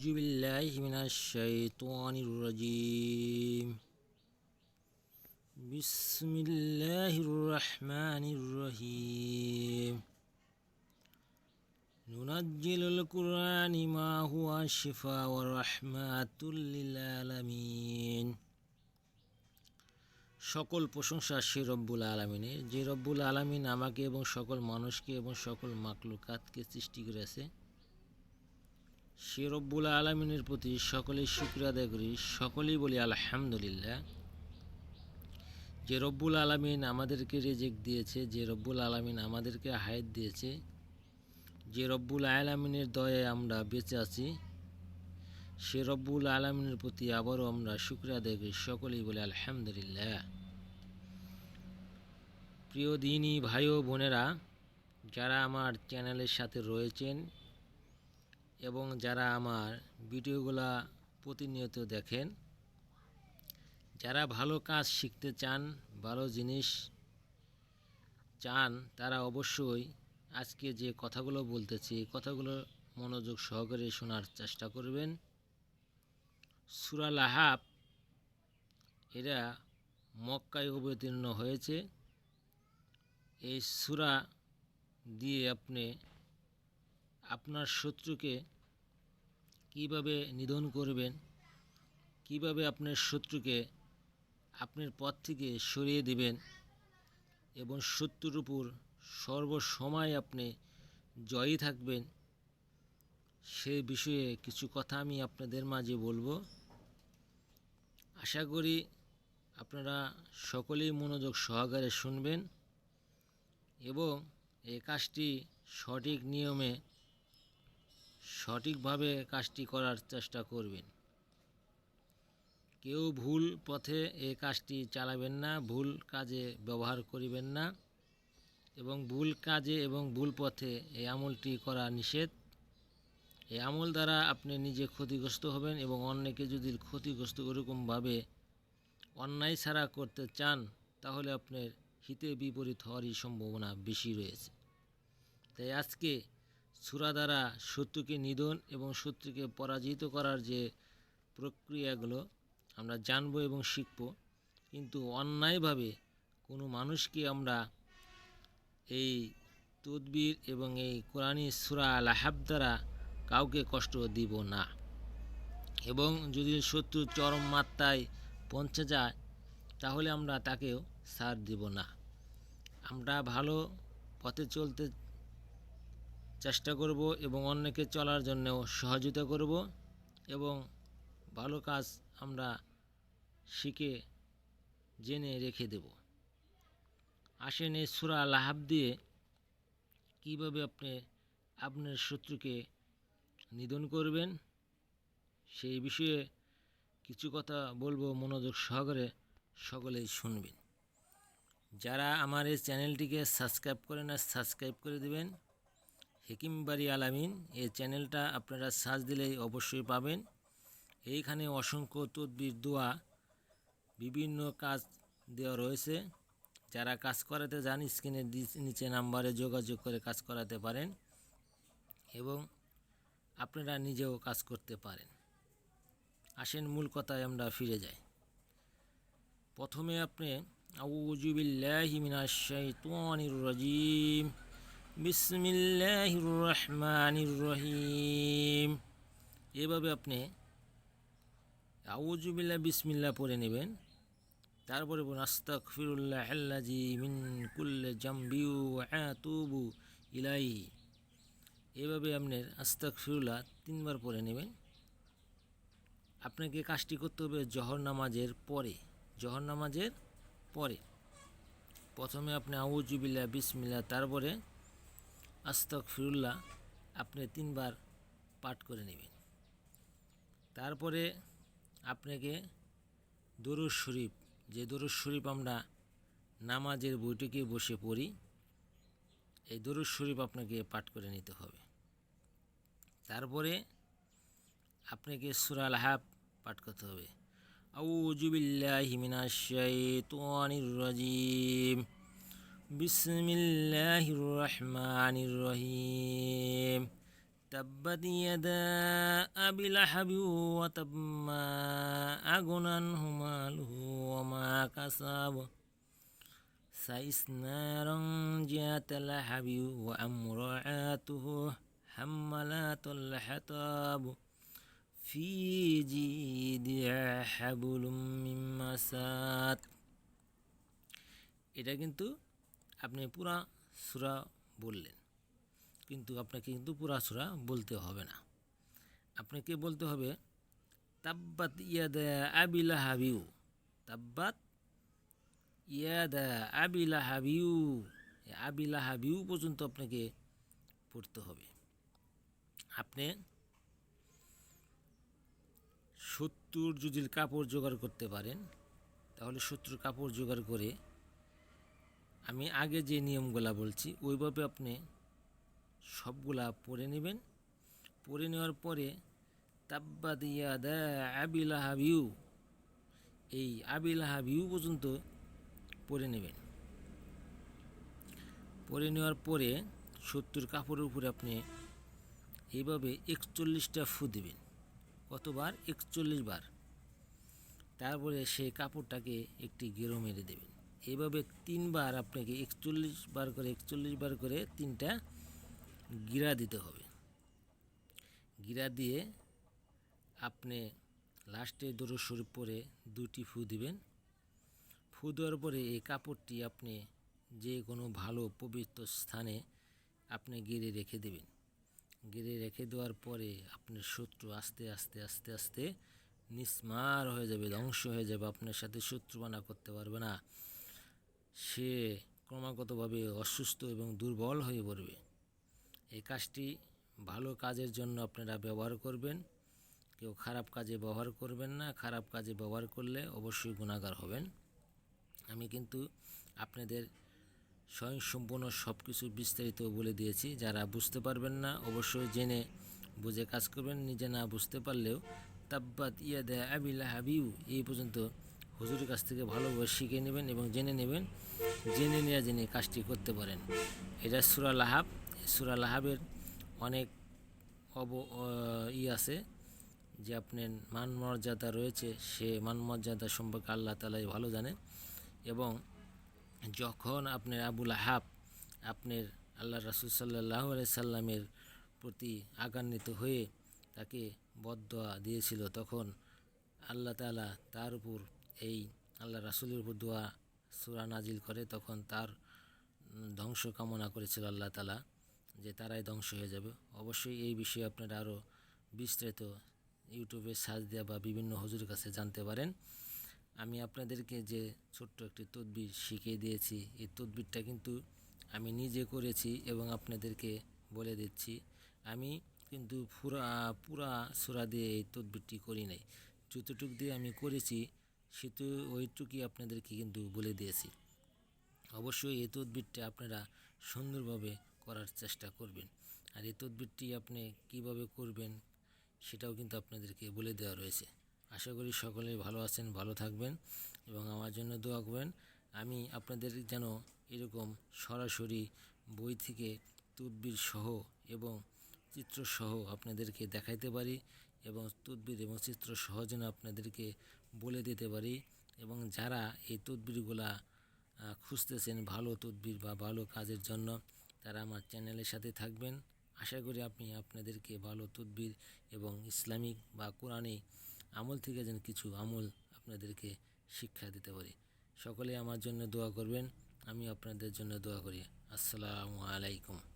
أعوذ بالله من الشيطان الرجيم بسم الله الرحمن الرحيم ننزل القرآن ما هو شفاء ورحمة للعالمين সকল প্রশংসা সে রব্বুল আলমিনের যে রব্বুল আলমিন আমাকে এবং সকল মানুষকে এবং সকল মাকলুকাতকে সৃষ্টি করেছে সে রব্বুল আলমিনের প্রতি সকলেই শুক্র আদায় করি। সকলেই বলি, আলহামদুলিল্লাহ। যে রব্বুল আলমিন আমাদেরকে রেজেক দিয়েছে, যে রব্বুল আলমিন আমাদেরকে হায়াত দিয়েছে, যে রব্বুল আলমিনের দয়ায় আমরা বেঁচে আছি, সে রব্বুল আলমিনের প্রতি আবারও আমরা শুক্র আদায় করি। সকলেই বলি, আলহামদুলিল্লাহ। প্রিয় দিনী ভাই ও বোনেরা, যারা আমার চ্যানেলের সাথে রয়েছেন এবং যারা আমার ভিডিওগুলা প্রতিনিয়ত দেখেন, যারা ভালো কাজ শিখতে চান, ভালো জিনিস চান, তারা অবশ্যই আজকে যে কথাগুলো বলতেছি, এই কথাগুলো মনোযোগ সহকারে শোনার চেষ্টা করবেন। সুরা লাহাব এরা মক্কায় অবতীর্ণ হয়েছে। এই সুরা দিয়ে আপনি আপনার শত্রুকে কীভাবে নিধন করবেন, কীভাবে আপনার শত্রুকে আপনার পথ থেকে সরিয়ে দিবেন এবং শত্রুর উপর সর্বসময় আপনি জয়ী থাকবেন, সে বিষয়ে কিছু কথা আমি আপনাদের মাঝে বলব। আশা করি আপনারা সকলেই মনোযোগ সহকারে শুনবেন এবং এই কাজটি সঠিক নিয়মে সঠিকভাবে কাজটি করার চেষ্টা করবেন। কেউ ভুল পথে এ কাজটি চালাবেন না, ভুল কাজে ব্যবহার করিবেন না এবং ভুল কাজে এবং ভুল পথে এই আমলটি করা নিষেধ। এই আমল দ্বারা আপনি নিজে ক্ষতিগ্রস্ত হবেন এবং অন্যকে যদি ক্ষতিগ্রস্ত ওরকমভাবে অন্যায় ছাড়া করতে চান, তাহলে আপনার হিতে বিপরীত হওয়ারই সম্ভাবনা বেশি রয়েছে। তাই আজকে সুরা দ্বারা শত্রুকে নিধন এবং শত্রুকে পরাজিত করার যে প্রক্রিয়াগুলো আমরা জানব এবং শিখব, কিন্তু অন্যায়ভাবে কোনো মানুষকে আমরা এই তদবির এবং এই কোরআনী সুরা লাহাব দ্বারা কাউকে কষ্ট দিব না। এবং যদি শত্রু চরম মাত্রায় পৌঁছে যায়, তাহলে আমরা তাকেও সার দিব না। আমরা ভালো পথে চলতে চেষ্টা করব এবং অন্যকে চলার জন্য সহযোগিতা করব এবং ভালো কাজ আমরা শিখে, জেনে রেখে দেব। আসেন এই সুরা লাহাব দিয়ে কীভাবে আপনি আপনার শত্রুকে নিধন করবেন, সেই বিষয়ে কিছু কথা বলব মনোযোগ সহকারে সকলেই শুনবেন। যারা আমার এই চ্যানেলটিকে সাবস্ক্রাইব করে না, সাবস্ক্রাইব করে দেবেন। হেকিমবাড়ি আলামিন, এই চ্যানেলটা আপনারা সার্চ দিলেই অবশ্যই পাবেন। এইখানে অসংখ্য তদবির, দোয়া, বিভিন্ন কাজ দেওয়া রয়েছে। যারা কাজ করাতে যান স্ক্রিনের নিচে নাম্বারে যোগাযোগ করে কাজ করাতে পারেন এবং আপনারা নিজেও কাজ করতে পারেন। আসেন, মূল কথায় আমরা ফিরে যাই। প্রথমে আপনি আউজুবিল্লাহি মিনাশ শাইতানির রাজিম। বিসমিল্লাহির রহমানির রহিম এভাবে আপনি আউজুবিল্লাহ বিসমিল্লাহ পড়ে নেবেন। তারপরে বলুন আস্তাক ফিরুল্লাহ আল্লাজি মিন কুল্লে জাম্বিউ আতুবু ইলাই এভাবে আপনার আস্তাক ফিরুল্লাহ তিনবার পড়ে নেবেন। আপনাকে কাজটি করতে হবে জহর নামাজের পরে, জহর নামাজের পরে। প্রথমে আপনি আউজুবিল্লা বিসমিল্লা তারপরে আস্তক ফিরুল্লাহ আপনি তিনবার পাঠ করে নেবেন। তারপরে আপনাকে দরুদ শরীফ, যে দরুদ শরীফ আমরা নামাজের বইটিকে বসে পড়ি, এই দরুদ শরীফ আপনাকে পাঠ করে নিতে হবে। তারপরে আপনাকে সুরাল হাব পাঠ করতে হবে। আউজুবিল্লাহি মিনাশ শাইতানির রাজিম বিসমিল্লাহির রহমানির রহিম تبت يدا أبي لهب وتب ما أغنى عنه ماله وما كسب سيصلى ذات لهب وامرأته حمالة الحطب في جيدها حبل من مساد এটা কিন্তু আপনি পুরা সুরা বললেন। কিন্তু আপনাকে কিন্তু পুরা সুরা বলতে হবে না। আপনাকে বলতে হবে, তাব্বাত ইয়াদা আবিলা হাবিউ তাব্বাত ইয়াদা আবিলা হাবিউ আবিলা হাবিউ পর্যন্ত আপনাকে পড়তে হবে। আপনি সত্তর যদি কাপড় জোগাড় করতে পারেন, তাহলে সত্তর কাপড় জোগাড় করে আমি আগে যে নিয়মগুলা বলছি, ওইভাবে আপনি সবগুলা পরে নেবেন। পরে নেওয়ার পরে তাব্বাদ ইয়াদা আবিলা হাবিউ এই আবিলা হাবিউ পর্যন্ত পরে নেবেন। পরে নেওয়ার পরে সত্তর কাপড়ের উপরে আপনি এইভাবে একচল্লিশটা ফু দেবেন, কতবার? একচল্লিশ বার। তারপরে সেই কাপড়টাকে একটি গেরো মেরে দেবেন। এইভাবে তিনবার আপনাকে একচল্লিশ বার করে, একচল্লিশ বার করে তিনটা গিরা দিতে হবে। গিরা দিয়ে আপনি লাস্টে দরু শরীফ পরে দুটি ফু দিবেন। ফু দেওয়ার পরে এই কাপড়টি আপনি যে কোনো ভালো পবিত্র স্থানে আপনি গিরে রেখে দেবেন। গিরে রেখে দেওয়ার পরে আপনার শত্রু আস্তে আস্তে আস্তে আস্তে নিস্মার হয়ে যাবে, ধ্বংস হয়ে যাবে, আপনার সাথে শত্রু শত্রুবানা করতে পারবে না। সে ক্রমাগতভাবে অসুস্থ এবং দুর্বল হয়ে পড়বে। এই কাজটি ভালো কাজের জন্য আপনারা ব্যবহার করবেন। কেউ খারাপ কাজে ব্যবহার করবেন না, খারাপ কাজে ব্যবহার করলে অবশ্যই গুণাগার হবেন। আমি কিন্তু আপনাদের স্বয়ংসম্পূর্ণ সব কিছু বিস্তারিত বলে দিয়েছি। যারা বুঝতে পারবেন না, অবশ্যই জেনে বুঝে কাজ করবেন। নিজে না বুঝতে পারলেও, তাব্বাত ইয়াদা আবিলা হাবিউ এই পর্যন্ত হুজুরের কাছ থেকে ভালোভাবে শিখে নেবেন এবং জেনে নেবেন, জেনে নেওয়া জেনে কাজটি করতে পারেন। এটা সুরা লাহাব। সুরা লাহাবের অনেক অব ই আছে যে আপনার মান মর্যাদা রয়েছে, সে মান মর্যাদা সম্পর্কে আল্লাহ তালাই ভালো জানে এবং যখন আপনার আবুল আহাব আপনার আল্লাহ রাসুল সাল্লাহ সাল্লামের প্রতি আগান্বিত হয়ে তাকে বদয়া দিয়েছিল, তখন আল্লাহ তালা তার উপর এই আল্লাহ রাসুলের উপর দোয়া সুরা নাজিল করে, তখন তার ধ্বংস কামনা করেছিল আল্লাহ তালা যে তারাই ধ্বংস হয়ে যাবে। অবশ্যই এই বিষয়ে আপনারা আরও বিস্তারিত ইউটিউবে সার্চ দেওয়া বা বিভিন্ন হজুরের কাছে জানতে পারেন। আমি আপনাদেরকে যে ছোট্ট একটি তদবির শিখিয়ে দিয়েছি, এই তদবিরটা কিন্তু আমি নিজে করেছি এবং আপনাদেরকে বলে দিচ্ছি। আমি কিন্তু পুরা পুরা সুরা দিয়ে এই তদবিরটি করি নাই। যতটুক দিয়ে আমি করেছি সেতু ওইটুকুই আপনাদেরকে কিন্তু বলে দিয়েছি। অবশ্যই এই তদবিরটা আপনারা সুন্দরভাবে করার চেষ্টা করবেন। আর এই তদবিরটি আপনি কীভাবে করবেন সেটাও কিন্তু আপনাদেরকে বলে দেওয়া রয়েছে। আশা করি সকলেই ভালো আছেন, ভালো থাকবেন এবং আমার জন্য দোয়া করবেন। আমি আপনাদের যেন এরকম সরাসরি বই থেকে তদবির সহ এবং চিত্রসহ আপনাদেরকে দেখাইতে পারি এবং তদবির এবং চিত্র সহ যেন আপনাদেরকে বলে দিতে পারি এবং যারা এই তদবিরগুলা খুঁজতেছেন ভালো তদবির বা ভালো কাজের জন্য, তারা আমার চ্যানেলের সাথে থাকবেন। আশা করি আপনি আপনাদেরকে ভালো তদবির এবং ইসলামিক বা কোরআনে আমল থেকে যেন কিছু আমল আপনাদেরকে শিক্ষা দিতে পারি। সকলে আমার জন্য দোয়া করবেন আমি আপনাদের জন্য দোয়া করি। আসসালামু আলাইকুম।